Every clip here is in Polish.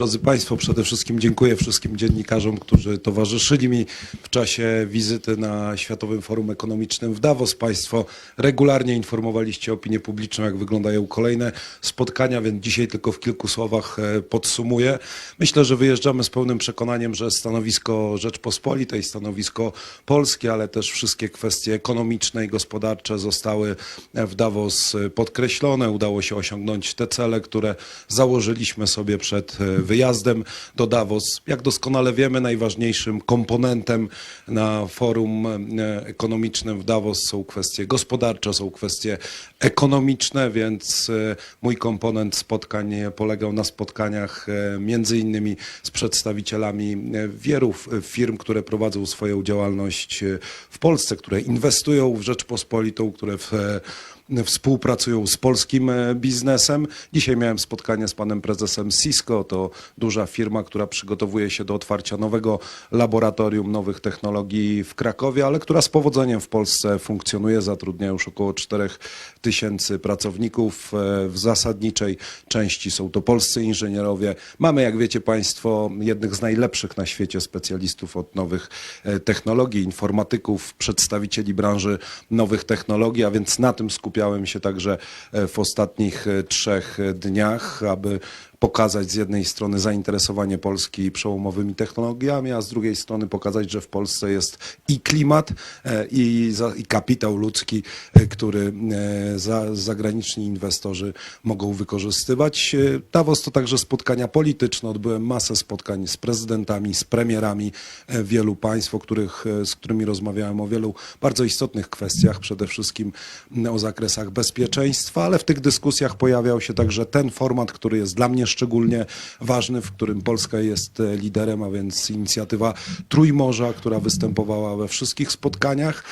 Drodzy Państwo, przede wszystkim dziękuję wszystkim dziennikarzom, którzy towarzyszyli mi w czasie wizyty na Światowym Forum Ekonomicznym w Davos. Państwo regularnie informowaliście opinię publiczną, jak wyglądają kolejne spotkania, więc dzisiaj tylko w kilku słowach e, podsumuję. Myślę, że wyjeżdżamy z pełnym przekonaniem, że stanowisko Rzeczpospolitej, stanowisko polskie, ale też wszystkie kwestie ekonomiczne i gospodarcze zostały w Davos podkreślone. Udało się osiągnąć te cele, które założyliśmy sobie przed e, wyjazdem do Davos. Jak doskonale wiemy, najważniejszym komponentem na forum e, ekonomicznym w Davos są kwestie gospodarcze, są kwestie ekonomiczne, więc e, mój komponent spotkań polegał na spotkaniach e, między innymi z przedstawicielami wielu firm, które prowadzą swoją działalność w Polsce, które inwestują w Rzeczpospolitą, które w współpracują z polskim e, biznesem. Dzisiaj miałem spotkanie z panem prezesem Cisco. To duża firma, która przygotowuje się do otwarcia nowego laboratorium nowych technologii w Krakowie, ale która z powodzeniem w Polsce funkcjonuje. Zatrudnia już około 4 tysięcy pracowników. E, W zasadniczej części są to polscy inżynierowie. Mamy, jak wiecie państwo, jednych z najlepszych na świecie specjalistów od nowych e, technologii, informatyków, przedstawicieli branży nowych technologii, a więc na tym skupiałem się także e, w ostatnich e, trzech dniach, aby pokazać z jednej strony zainteresowanie Polski przełomowymi technologiami, a z drugiej strony pokazać, że w Polsce jest i klimat, e, i, i kapitał ludzki, e, który e, za, zagraniczni inwestorzy mogą wykorzystywać. Davos to także spotkania polityczne. Odbyłem masę spotkań z prezydentami, z premierami wielu państw, których, z którymi rozmawiałem o wielu bardzo istotnych kwestiach, przede wszystkim m, o zakresach bezpieczeństwa, ale w tych dyskusjach pojawiał się także ten format, który jest dla mnie szczególnie ważny, w którym Polska jest e, liderem, a więc inicjatywa Trójmorza, która występowała we wszystkich spotkaniach,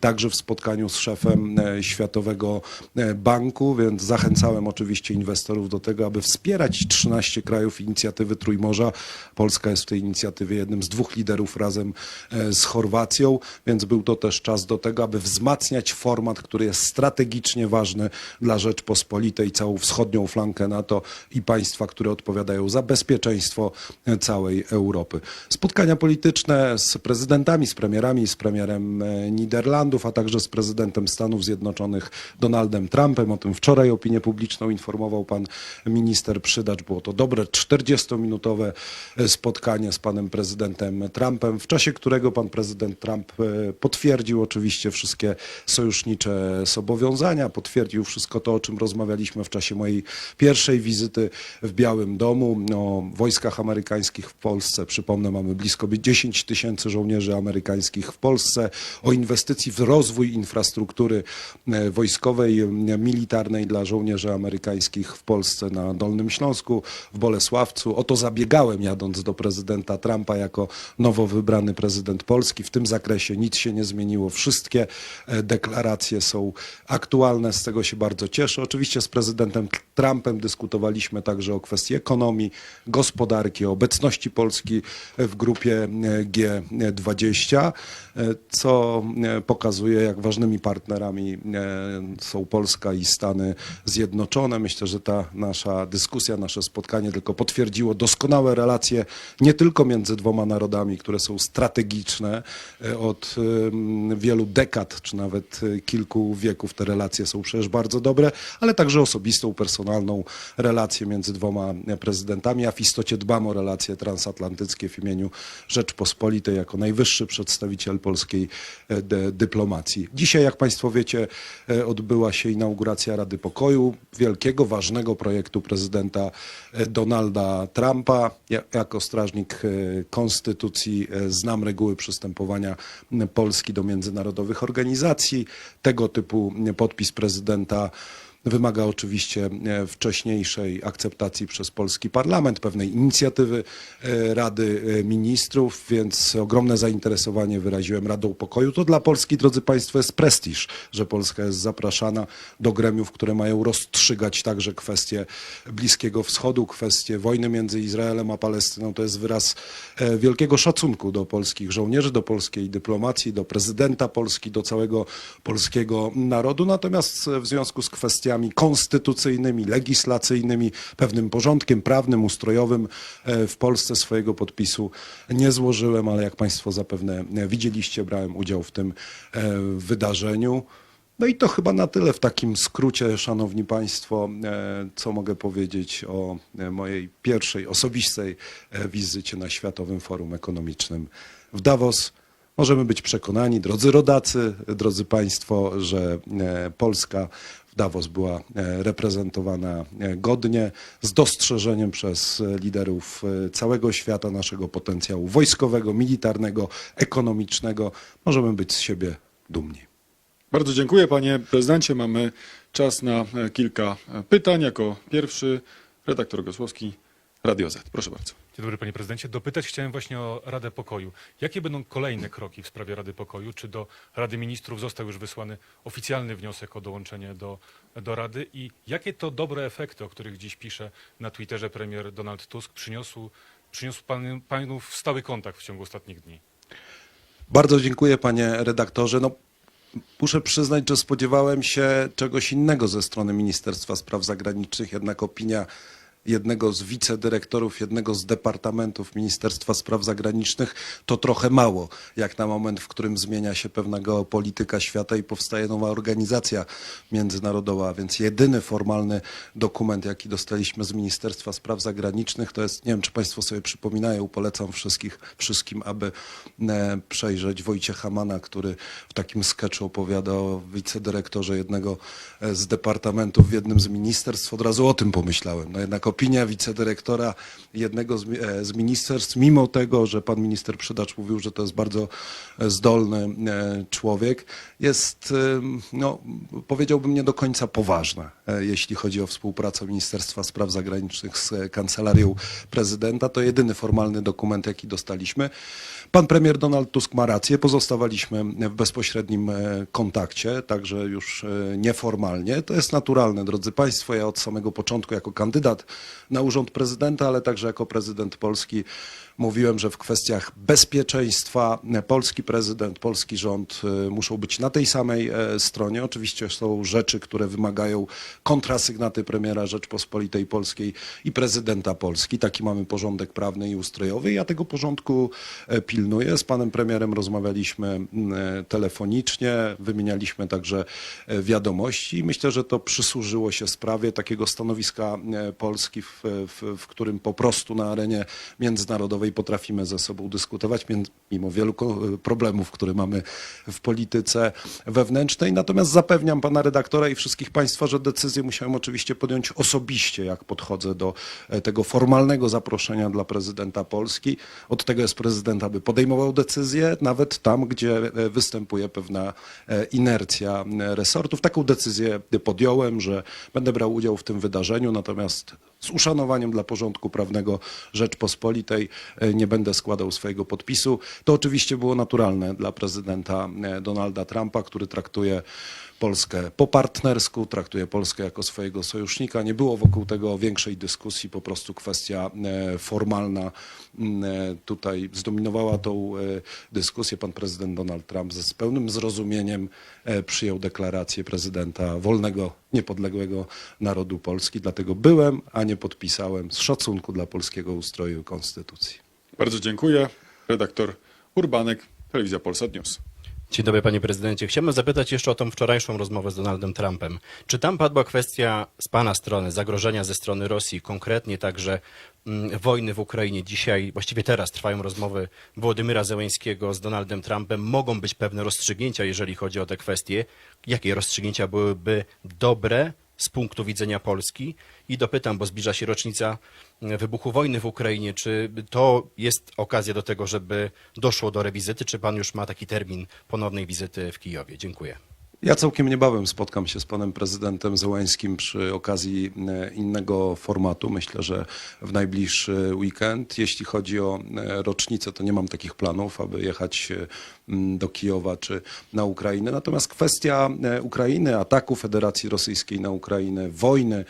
także w spotkaniu z szefem e, Światowego e, Banku, więc zachęcałem oczywiście inwestorów do tego, aby wspierać 13 krajów inicjatywy Trójmorza. Polska jest w tej inicjatywie jednym z dwóch liderów razem z Chorwacją, więc był to też czas do tego, aby wzmacniać format, który jest strategicznie ważny dla Rzeczpospolitej, całą wschodnią flankę NATO i państwa, które odpowiadają za bezpieczeństwo całej Europy. Spotkania polityczne z prezydentami, z premierami, z premierem e, Niderlandów, a także z prezydentem Stanów Zjednoczonych Donaldem Trumpem. O tym wczoraj opinię publiczną informował pan minister Przydacz. Było to dobre 40-minutowe e, spotkanie z panem prezydentem Trumpem, w czasie którego pan prezydent Trump e, potwierdził oczywiście wszystkie sojusznicze zobowiązania, potwierdził wszystko to, o czym rozmawialiśmy w czasie mojej pierwszej wizyty w Białym Domu, o wojskach amerykańskich w Polsce. Przypomnę, mamy blisko 10 tysięcy żołnierzy amerykańskich w Polsce, o inwestycji w rozwój infrastruktury e, wojskowej, militarnej dla żołnierzy amerykańskich w Polsce na Dolnym Śląsku, w Bolesławcu. O to zabiegałem jadąc do prezydenta Trumpa jako nowo wybrany prezydent Polski. W tym zakresie nic się nie zmieniło. Wszystkie e, deklaracje są aktualne, z tego się bardzo cieszę. Oczywiście z prezydentem Trumpem dyskutowaliśmy także o kwestii ekonomii, gospodarki, obecności Polski w grupie e, G20, e, co e, pokazuje, jak ważnymi partnerami są Polska i Stany Zjednoczone. Myślę, że ta nasza dyskusja, nasze spotkanie tylko potwierdziło doskonałe relacje nie tylko między dwoma narodami, które są strategiczne od wielu dekad, czy nawet kilku wieków. Te relacje są przecież bardzo dobre, ale także osobistą, personalną relację między dwoma prezydentami, a w istocie dbam o relacje transatlantyckie w imieniu Rzeczpospolitej jako najwyższy przedstawiciel polskiej e, dyplomacji. Dzisiaj, jak Państwo wiecie, e, odbyła się inauguracja Rady Pokoju, wielkiego, ważnego projektu prezydenta e, Donalda Trumpa. Ja, jako strażnik konstytucji znam reguły przystępowania Polski do międzynarodowych organizacji. Tego typu podpis prezydenta Wymaga oczywiście e, wcześniejszej akceptacji przez polski parlament, pewnej inicjatywy e, Rady e, Ministrów, więc ogromne zainteresowanie wyraziłem Radą Pokoju. To dla Polski, drodzy Państwo, jest prestiż, że Polska jest zapraszana do gremiów, które mają rozstrzygać także kwestie Bliskiego Wschodu, kwestie wojny między Izraelem a Palestyną. To jest wyraz wielkiego szacunku do polskich żołnierzy, do polskiej dyplomacji, do prezydenta Polski, do całego polskiego narodu. Natomiast w związku z kwestiami konstytucyjnymi, legislacyjnymi, pewnym porządkiem prawnym, ustrojowym e, w Polsce swojego podpisu nie złożyłem, ale jak Państwo zapewne e, widzieliście, brałem udział w tym e, wydarzeniu. No i to chyba na tyle w takim skrócie, Szanowni Państwo, co mogę powiedzieć o mojej pierwszej osobistej wizycie na Światowym Forum Ekonomicznym w Davos. Możemy być przekonani, drodzy rodacy, drodzy Państwo, że Polska Davos była e, reprezentowana e, godnie, z dostrzeżeniem przez e, liderów całego świata naszego potencjału wojskowego, militarnego, ekonomicznego. Możemy być z siebie dumni. Bardzo dziękuję panie prezydencie. Mamy czas na kilka pytań. Jako pierwszy redaktor Gosłowski, Radio Z. Proszę bardzo. Dzień dobry panie prezydencie. Dopytać chciałem właśnie o Radę Pokoju. Jakie będą kolejne kroki w sprawie Rady Pokoju? Czy do Rady Ministrów został już wysłany oficjalny wniosek o dołączenie do, do Rady? I jakie to dobre efekty, o których dziś pisze na Twitterze premier Donald Tusk, przyniosł, przyniósł pan, panów stały kontakt w ciągu ostatnich dni? Bardzo dziękuję panie redaktorze. No, muszę przyznać, że spodziewałem się czegoś innego ze strony Ministerstwa Spraw Zagranicznych, jednak opinia jednego z wicedyrektorów jednego z departamentów Ministerstwa Spraw Zagranicznych to trochę mało, jak na moment, w którym zmienia się pewna geopolityka świata i powstaje nowa organizacja międzynarodowa, więc jedyny formalny dokument, jaki dostaliśmy z Ministerstwa Spraw Zagranicznych, to jest, nie wiem, czy Państwo sobie przypominają, polecam wszystkich, wszystkim, aby e, przejrzeć Wojciecha Mana, który w takim sketchu opowiada o wicedyrektorze jednego e, z departamentów w jednym z ministerstw. Od razu o tym pomyślałem. No jednak opinia wicedyrektora jednego z, e, z ministerstw, mimo tego, że pan minister Przydacz mówił, że to jest bardzo e, zdolny e, człowiek, jest, no, powiedziałbym, nie do końca poważna, jeśli chodzi o współpracę Ministerstwa Spraw Zagranicznych z Kancelarią Prezydenta. To jedyny formalny dokument, jaki dostaliśmy. Pan premier Donald Tusk ma rację, pozostawaliśmy w bezpośrednim kontakcie, także już nieformalnie. To jest naturalne, drodzy Państwo. Ja od samego początku jako kandydat na urząd prezydenta, ale także jako prezydent Polski mówiłem, że w kwestiach bezpieczeństwa polski prezydent, polski rząd e, muszą być na tej samej e, stronie. Oczywiście są rzeczy, które wymagają kontrasygnaty premiera Rzeczpospolitej Polskiej i prezydenta Polski. Taki mamy porządek prawny i ustrojowy. Ja tego porządku e, pilnuję. Z panem premierem rozmawialiśmy telefonicznie, wymienialiśmy także wiadomości myślę, że to przysłużyło się sprawie takiego stanowiska Polski, w, w, w którym po prostu na arenie międzynarodowej potrafimy ze sobą dyskutować, mimo wielu ko- problemów, które mamy w polityce wewnętrznej. Natomiast zapewniam pana redaktora i wszystkich państwa, że decyzję musiałem oczywiście podjąć osobiście, jak podchodzę do e, tego formalnego zaproszenia dla prezydenta Polski. Od tego jest prezydent, aby podejmował decyzję, nawet tam, gdzie e, występuje pewna e, inercja resortów. Taką decyzję podjąłem, że będę brał udział w tym wydarzeniu, natomiast z uszanowaniem dla porządku prawnego Rzeczpospolitej e, nie będę składał swojego podpisu. To oczywiście było naturalne dla prezydenta e, Donalda Trumpa, który traktuje Polskę po partnersku, traktuje Polskę jako swojego sojusznika. Nie było wokół tego większej dyskusji, po prostu kwestia e, formalna e, tutaj zdominowała tą e, dyskusję. Pan prezydent Donald Trump z pełnym zrozumieniem przyjął deklarację prezydenta wolnego, niepodległego narodu Polski. Dlatego byłem, a nie podpisałem z szacunku dla polskiego ustroju konstytucji. Bardzo dziękuję. Redaktor Urbanek, Telewizja Polsat News. Dzień dobry panie prezydencie. Chciałbym zapytać jeszcze o tą wczorajszą rozmowę z Donaldem Trumpem. Czy tam padła kwestia z pana strony, zagrożenia ze strony Rosji, konkretnie także mm, wojny w Ukrainie? Dzisiaj, właściwie teraz trwają rozmowy Wołodymyra Zełęńskiego z Donaldem Trumpem. Mogą być pewne rozstrzygnięcia, jeżeli chodzi o te kwestie. Jakie rozstrzygnięcia byłyby dobre z punktu widzenia Polski? I dopytam, bo zbliża się rocznica mm, wybuchu wojny w Ukrainie. Czy to jest okazja do tego, żeby doszło do rewizyty? Czy pan już ma taki termin ponownej wizyty w Kijowie? Dziękuję. Ja całkiem niebawem spotkam się z panem prezydentem Zełańskim przy okazji e, innego formatu. Myślę, że w najbliższy weekend. Jeśli chodzi o e, rocznicę, to nie mam takich planów, aby jechać e, do Kijowa czy na Ukrainę. Natomiast kwestia Ukrainy, ataku Federacji Rosyjskiej na Ukrainę, wojny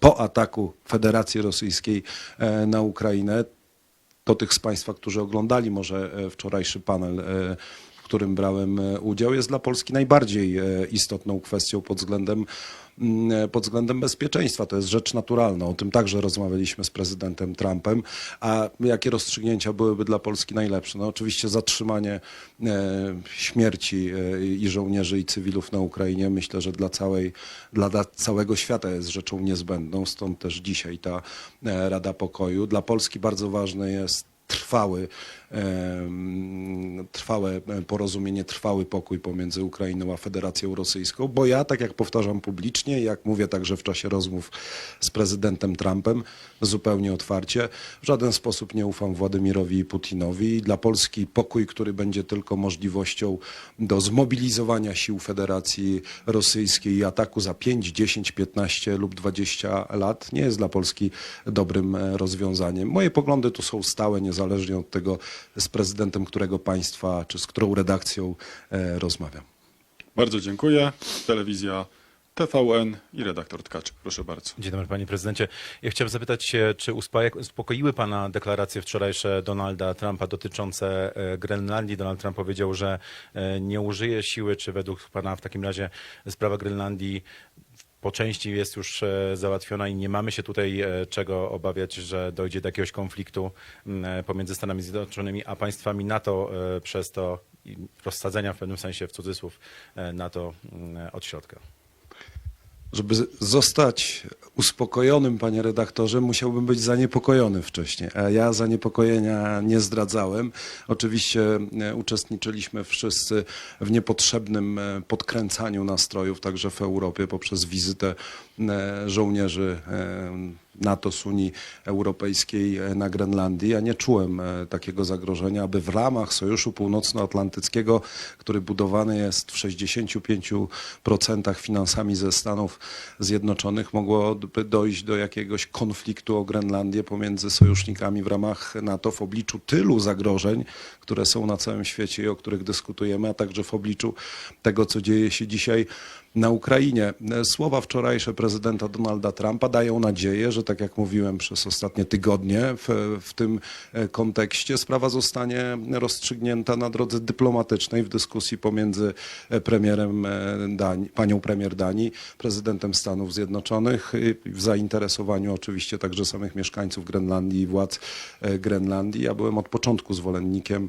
po ataku Federacji Rosyjskiej na Ukrainę, to tych z Państwa, którzy oglądali może wczorajszy panel którym brałem e, udział, jest dla Polski najbardziej e, istotną kwestią pod względem mm, pod względem bezpieczeństwa. To jest rzecz naturalna. O tym także rozmawialiśmy z prezydentem Trumpem. A jakie rozstrzygnięcia byłyby dla Polski najlepsze? No oczywiście zatrzymanie e, śmierci e, i żołnierzy i cywilów na Ukrainie. Myślę, że dla, całej, dla, całego świata jest rzeczą niezbędną. Stąd też dzisiaj ta e, Rada Pokoju. Dla Polski bardzo ważny jest trwały, trwałe porozumienie, trwały pokój pomiędzy Ukrainą a Federacją Rosyjską, bo ja, tak jak powtarzam publicznie, jak mówię także w czasie rozmów z prezydentem Trumpem, zupełnie otwarcie, w żaden sposób nie ufam Władimirowi Putinowi dla Polski pokój, który będzie tylko możliwością do zmobilizowania sił Federacji Rosyjskiej i ataku za 5, 10, 15 lub 20 lat, nie jest dla Polski dobrym e, rozwiązaniem. Moje poglądy tu są stałe, niezależnie od tego, z prezydentem którego państwa czy z którą redakcją e, rozmawiam. Bardzo dziękuję. Telewizja TVN i redaktor Tkaczyk. Proszę bardzo. Dzień dobry panie prezydencie. Ja chciałem zapytać się, czy uspokoiły pana deklaracje wczorajsze Donalda Trumpa dotyczące e, Grenlandii. Donald Trump powiedział, że e, nie użyje siły, czy według pana w takim razie sprawa Grenlandii po części jest już e, załatwiona i nie mamy się tutaj e, czego obawiać, że dojdzie do jakiegoś konfliktu m, e, pomiędzy Stanami Zjednoczonymi a państwami NATO przez to rozsadzenia w pewnym sensie w cudzysłów NATO m, od środka. Żeby zostać uspokojonym, panie redaktorze, musiałbym być zaniepokojony wcześniej. A ja zaniepokojenia nie zdradzałem. Oczywiście e, uczestniczyliśmy wszyscy w niepotrzebnym e, podkręcaniu nastrojów, także w Europie, poprzez wizytę e, żołnierzy NATO z Unii Europejskiej e, na Grenlandii. Ja nie czułem e, takiego zagrożenia, aby w ramach Sojuszu Północnoatlantyckiego, który budowany jest w 65% finansami ze Stanów Zjednoczonych, mogło dojść do jakiegoś konfliktu o Grenlandię pomiędzy sojusznikami w ramach NATO w obliczu tylu zagrożeń, które są na całym świecie i o których dyskutujemy, a także w obliczu tego, co dzieje się dzisiaj na Ukrainie. Słowa wczorajsze prezydenta Donalda Trumpa dają nadzieję, że tak jak mówiłem przez ostatnie tygodnie w, w tym e, kontekście sprawa zostanie rozstrzygnięta na drodze dyplomatycznej w dyskusji pomiędzy e, premierem e, Danii, panią premier Danii, prezydentem Stanów Zjednoczonych w zainteresowaniu oczywiście także samych mieszkańców Grenlandii i władz e, Grenlandii. Ja byłem od początku zwolennikiem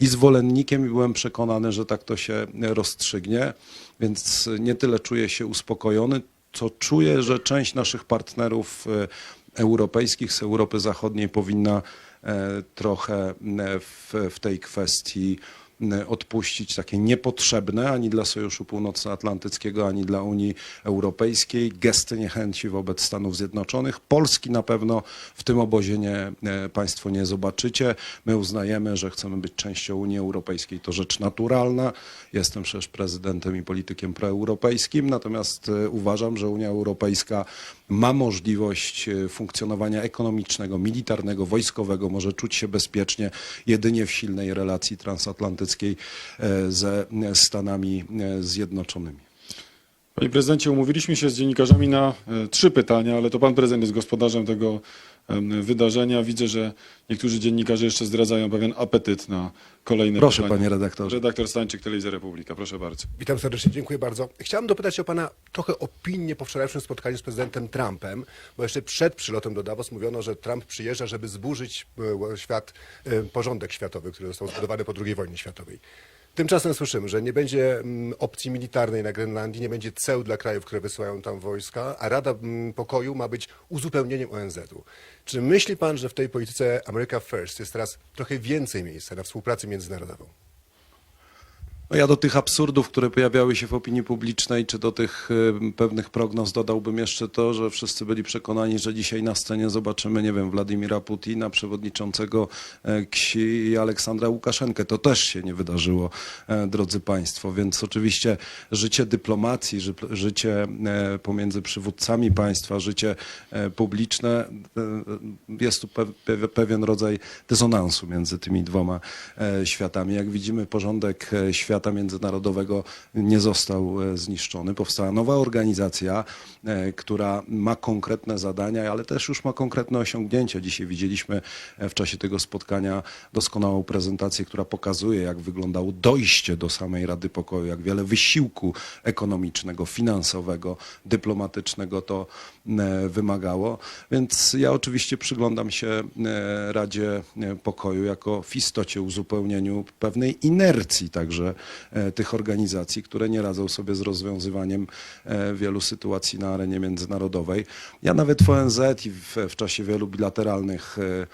i zwolennikiem i byłem przekonany, że tak to się rozstrzygnie, więc nie tyle czuję się uspokojony, co czuję, że część naszych partnerów e, europejskich z Europy Zachodniej powinna e, trochę e, w, w tej kwestii odpuścić takie niepotrzebne ani dla Sojuszu Północnoatlantyckiego, ani dla Unii Europejskiej gesty niechęci wobec Stanów Zjednoczonych. Polski na pewno w tym obozie nie, e, Państwo nie zobaczycie. My uznajemy, że chcemy być częścią Unii Europejskiej. To rzecz naturalna. Jestem przecież prezydentem i politykiem proeuropejskim, natomiast e, uważam, że Unia Europejska ma możliwość e, funkcjonowania ekonomicznego, militarnego, wojskowego, może czuć się bezpiecznie jedynie w silnej relacji transatlantyckiej e, ze Stanami e, Zjednoczonymi. Panie prezydencie, umówiliśmy się z dziennikarzami na e, trzy pytania, ale to pan prezydent jest gospodarzem tego wydarzenia. Widzę, że niektórzy dziennikarze jeszcze zdradzają pewien apetyt na kolejne Proszę, pytania. panie redaktorze. Redaktor Stańczyk, Telewizja Republika. Proszę bardzo. Witam serdecznie, dziękuję bardzo. Chciałem dopytać o Pana trochę opinię po wczorajszym spotkaniu z prezydentem Trumpem, bo jeszcze przed przylotem do Davos mówiono, że Trump przyjeżdża, żeby zburzyć e, świat, e, porządek światowy, który został zbudowany po II wojnie światowej. Tymczasem słyszymy, że nie będzie mm, opcji militarnej na Grenlandii, nie będzie ceł dla krajów, które wysyłają tam wojska, a Rada mm, Pokoju ma być uzupełnieniem ONZ-u. Czy myśli Pan, że w tej polityce America First jest teraz trochę więcej miejsca na współpracę międzynarodową? No ja do tych absurdów, które pojawiały się w opinii publicznej, czy do tych y, pewnych prognoz dodałbym jeszcze to, że wszyscy byli przekonani, że dzisiaj na scenie zobaczymy, nie wiem, Władimira Putina, przewodniczącego e, KSI i Aleksandra Łukaszenkę. To też się nie wydarzyło, e, drodzy Państwo. Więc oczywiście życie dyplomacji, ży, życie e, pomiędzy przywódcami państwa, życie e, publiczne, e, jest tu pe, pe, pewien rodzaj dysonansu między tymi dwoma e, światami. Jak widzimy, porządek e, świata świata międzynarodowego nie został e, zniszczony. Powstała nowa organizacja, e, która ma konkretne zadania, ale też już ma konkretne osiągnięcia. Dzisiaj widzieliśmy e, w czasie tego spotkania doskonałą prezentację, która pokazuje, jak wyglądało dojście do samej Rady Pokoju, jak wiele wysiłku ekonomicznego, finansowego, dyplomatycznego to wymagało. Więc ja oczywiście przyglądam się Radzie Pokoju jako w istocie uzupełnieniu pewnej inercji także tych organizacji, które nie radzą sobie z rozwiązywaniem e, wielu sytuacji na arenie międzynarodowej. Ja nawet w ONZ i w, w czasie wielu bilateralnych e,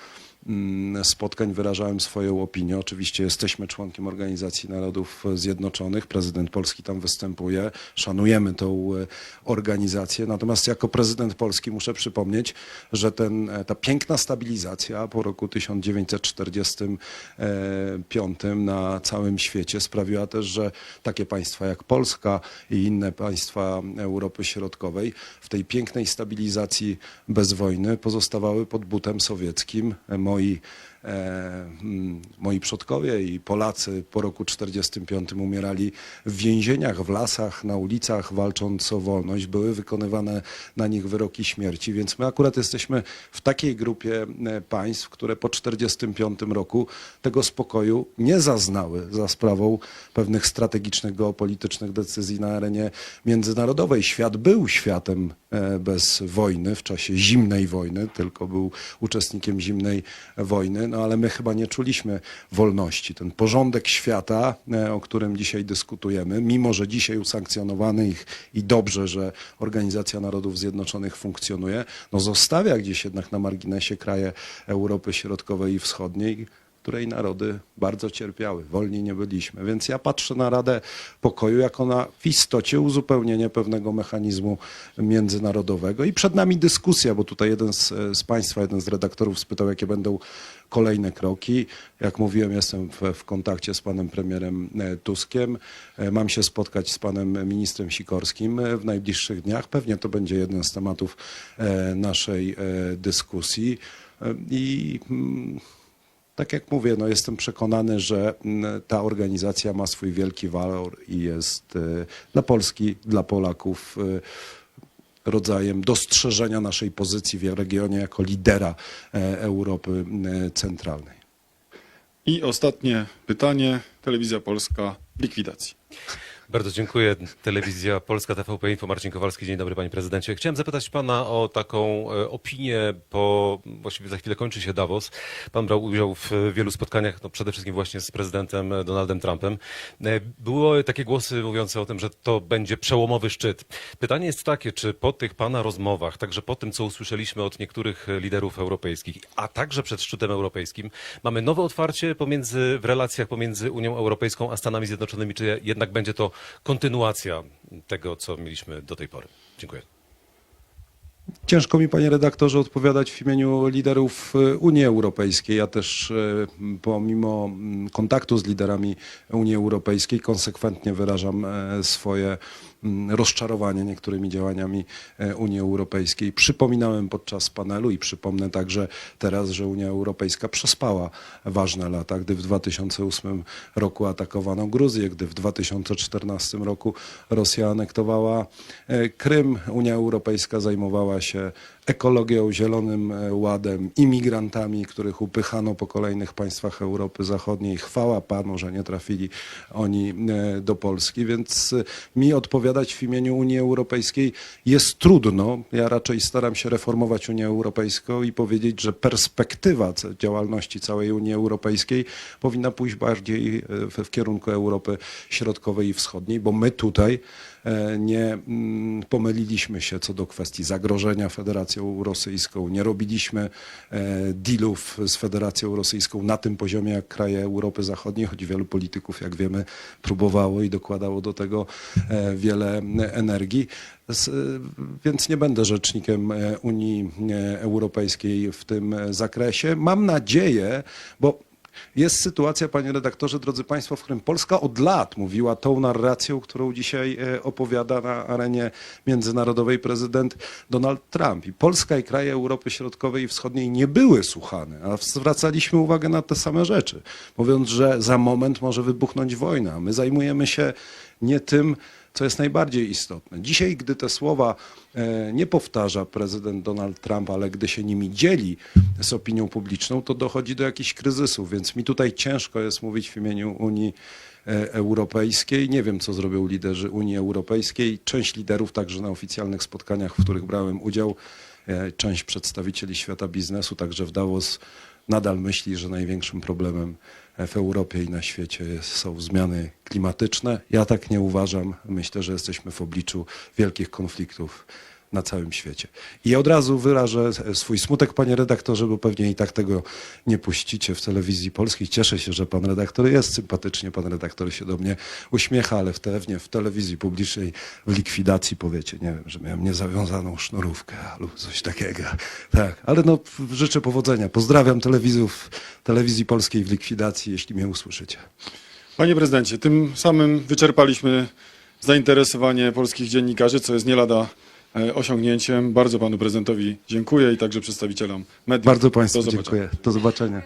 spotkań wyrażałem swoją opinię. Oczywiście jesteśmy członkiem Organizacji Narodów Zjednoczonych, prezydent Polski tam występuje, szanujemy tą e, organizację, natomiast jako prezydent Polski muszę przypomnieć, że ten, e, ta piękna stabilizacja po roku 1945 na całym świecie sprawiła też, że takie państwa jak Polska i inne państwa Europy Środkowej w tej pięknej stabilizacji bez wojny pozostawały pod butem sowieckim. Moi e, mm, moi przodkowie i Polacy po roku 45 umierali w więzieniach, w lasach, na ulicach, walcząc o wolność. Były wykonywane na nich wyroki śmierci, więc my akurat jesteśmy w takiej grupie e, państw, które po 45 roku tego spokoju nie zaznały za sprawą pewnych strategicznych, geopolitycznych decyzji na arenie międzynarodowej. Świat był światem e, bez wojny w czasie zimnej wojny, tylko był uczestnikiem zimnej wojny, no ale my chyba nie czuliśmy wolności. Ten porządek świata, e, o którym dzisiaj dyskutujemy, mimo że dzisiaj usankcjonowany ich i dobrze, że Organizacja Narodów Zjednoczonych funkcjonuje, no zostawia gdzieś jednak na marginesie kraje Europy Środkowej i Wschodniej, której narody bardzo cierpiały. Wolni nie byliśmy. Więc ja patrzę na Radę Pokoju jako na w istocie uzupełnienie pewnego mechanizmu międzynarodowego. I przed nami dyskusja, bo tutaj jeden z, z Państwa, jeden z redaktorów spytał, jakie będą kolejne kroki. Jak mówiłem, jestem w, w kontakcie z panem premierem e, Tuskiem. E, Mam się spotkać z panem ministrem Sikorskim e, w najbliższych dniach. Pewnie to będzie jeden z tematów naszej dyskusji. I mm, tak jak mówię, no jestem przekonany, że mm, ta organizacja ma swój wielki walor i jest e, dla Polski, dla Polaków e, rodzajem dostrzeżenia naszej pozycji w regionie jako lidera e, Europy centralnej. I ostatnie pytanie. Telewizja Polska likwidacji. Bardzo dziękuję. Telewizja Polska, TVP Info, Marcin Kowalski. Dzień dobry, panie prezydencie. Chciałem zapytać pana o taką e, opinię, po właściwie za chwilę kończy się Davos. Pan brał udział w wielu spotkaniach, no przede wszystkim właśnie z prezydentem e, Donaldem Trumpem. E, Były takie głosy mówiące o tym, że to będzie przełomowy szczyt. Pytanie jest takie, czy po tych pana rozmowach, także po tym, co usłyszeliśmy od niektórych liderów europejskich, a także przed szczytem europejskim, mamy nowe otwarcie pomiędzy, w relacjach pomiędzy Unią Europejską a Stanami Zjednoczonymi, czy jednak będzie to kontynuacja tego, co mieliśmy do tej pory? Dziękuję. Ciężko mi, panie redaktorze, odpowiadać w imieniu liderów e, Unii Europejskiej. Ja też, e, pomimo mm, kontaktu z liderami Unii Europejskiej, konsekwentnie wyrażam e, swoje rozczarowanie niektórymi działaniami e, Unii Europejskiej. Przypominałem podczas panelu i przypomnę także teraz, że Unia Europejska przespała ważne lata, gdy w 2008 roku atakowano Gruzję, gdy w 2014 roku Rosja anektowała e, Krym. Unia Europejska zajmowała się ekologią, zielonym e, ładem, imigrantami, których upychano po kolejnych państwach Europy Zachodniej. Chwała Panu, że nie trafili oni e, do Polski, więc e, mi odpowiadać w imieniu Unii Europejskiej jest trudno. Ja raczej staram się reformować Unię Europejską i powiedzieć, że perspektywa działalności całej Unii Europejskiej powinna pójść bardziej w, kierunku Europy Środkowej i Wschodniej, bo my tutaj nie mm, pomyliliśmy się co do kwestii zagrożenia Federacją Rosyjską. Nie robiliśmy e, dealów z Federacją Rosyjską na tym poziomie jak kraje Europy Zachodniej, choć wielu polityków, jak wiemy, próbowało i dokładało do tego e, wiele e, energii. E, więc nie będę rzecznikiem e, Unii e, Europejskiej w tym e, zakresie. Mam nadzieję, bo Jest sytuacja, panie redaktorze, drodzy państwo, w którym Polska od lat mówiła tą narracją, którą dzisiaj e, opowiada na arenie międzynarodowej prezydent Donald Trump. I Polska i kraje Europy Środkowej i Wschodniej nie były słuchane, a zwracaliśmy uwagę na te same rzeczy, mówiąc, że za moment może wybuchnąć wojna. My zajmujemy się nie tym, co jest najbardziej istotne. Dzisiaj, gdy te słowa e, nie powtarza prezydent Donald Trump, ale gdy się nimi dzieli z opinią publiczną, to dochodzi do jakichś kryzysów, więc mi tutaj ciężko jest mówić w imieniu Unii e, Europejskiej. Nie wiem, co zrobią liderzy Unii Europejskiej. Część liderów, także na oficjalnych spotkaniach, w których brałem udział, e, część przedstawicieli świata biznesu, także w Davos, nadal myśli, że największym problemem w Europie i na świecie są zmiany klimatyczne. Ja tak nie uważam. Myślę, że jesteśmy w obliczu wielkich konfliktów na całym świecie. I od razu wyrażę swój smutek, panie redaktorze, bo pewnie i tak tego nie puścicie w telewizji polskiej. Cieszę się, że pan redaktor jest sympatycznie, pan redaktor się do mnie uśmiecha, ale w, te, nie, w telewizji publicznej w likwidacji powiecie, nie wiem, że miałem niezawiązaną sznurówkę lub coś takiego. Tak, ale no życzę powodzenia. Pozdrawiam telewizów, telewizji polskiej w likwidacji, jeśli mnie usłyszycie. Panie prezydencie, tym samym wyczerpaliśmy zainteresowanie polskich dziennikarzy, co jest nie lada osiągnięciem. Bardzo panu prezydentowi dziękuję i także przedstawicielom mediów. Bardzo państwu Do dziękuję. Do zobaczenia.